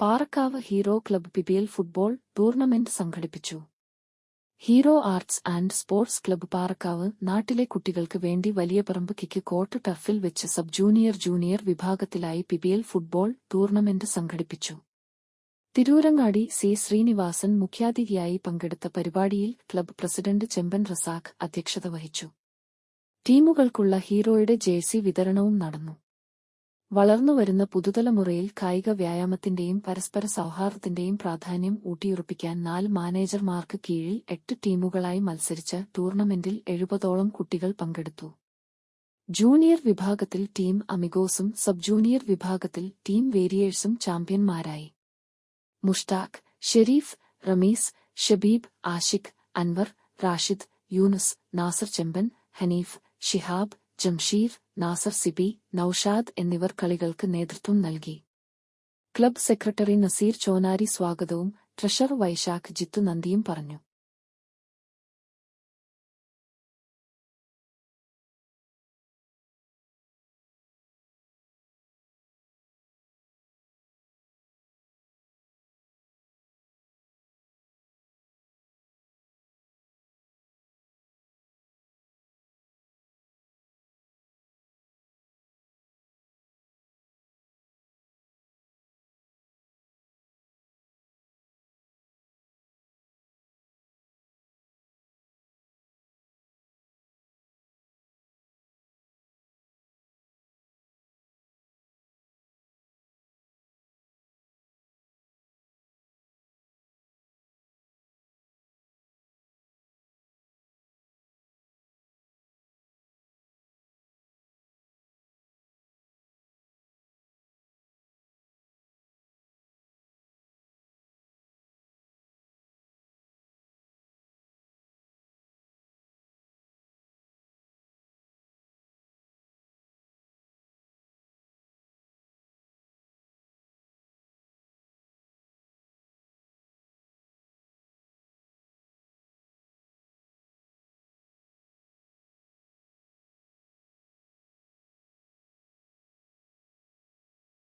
Parakkavu hero club PBL football tournament സംഘടിപ്പിച്ചു. Hero arts and sports club Parakkavu നാട്ടിലെ കുട്ടികൾക്ക് വേണ്ടി വലിയ പറമ്പ് കിക്ക് കോർട്ട് ടഫിൽ വെച്ച് സബ് ജൂനിയർ ജൂനിയർ വിഭാഗത്തിലായി പിബിഎൽ ഫുട്ബോൾ ടൂർണമെന്റ് സംഘടിപ്പിച്ചു. തിരൂരങ്ങാടി സി ശ്രീനിവാസൻ മുഖ്യാതിഥിയായി പങ്കെടുത്ത പരിപാടിയിൽ ക്ലബ് പ്രസിഡന്റ് ചെമ്പൻ റസാഖ് അധ്യക്ഷത വഹിച്ചു. ടീമുകൾക്കുള്ള ഹീറോയുടെ ജേഴ്സി വിതരണവും നടന്നു. വളർന്നുവരുന്ന പുതുതലമുറയിൽ കായിക വ്യായാമത്തിന്റെയും പരസ്പര സൗഹാർദ്ദത്തിന്റെയും പ്രാധാന്യം ഊട്ടിയുറപ്പിക്കാൻ നാല് മാനേജർമാർക്ക് കീഴിൽ എട്ട് ടീമുകളായി മത്സരിച്ച ടൂർണമെന്റിൽ എഴുപതോളം കുട്ടികൾ പങ്കെടുത്തു. ജൂനിയർ വിഭാഗത്തിൽ ടീം അമിഗോസും സബ് ജൂനിയർ വിഭാഗത്തിൽ ടീം വേരിയേഴ്സും ചാമ്പ്യന്മാരായി. മുഷ്താഖ് ഷെരീഫ് റമീസ് ഷബീബ് ആഷിഖ് അൻവർ റാഷിദ് യൂനുസ് നാസർ ചെമ്പൻ ഹനീഫ് ഷിഹാബ് ജംഷീർ നാസർ സിബി നൌഷാദ് എന്നിവർ കളികൾക്ക് നേതൃത്വം നൽകി. ക്ലബ് സെക്രട്ടറി നസീർ ചോനാരി സ്വാഗതവും ട്രഷറർ വൈശാഖ് ജിത്തു നന്ദിയും പറഞ്ഞു.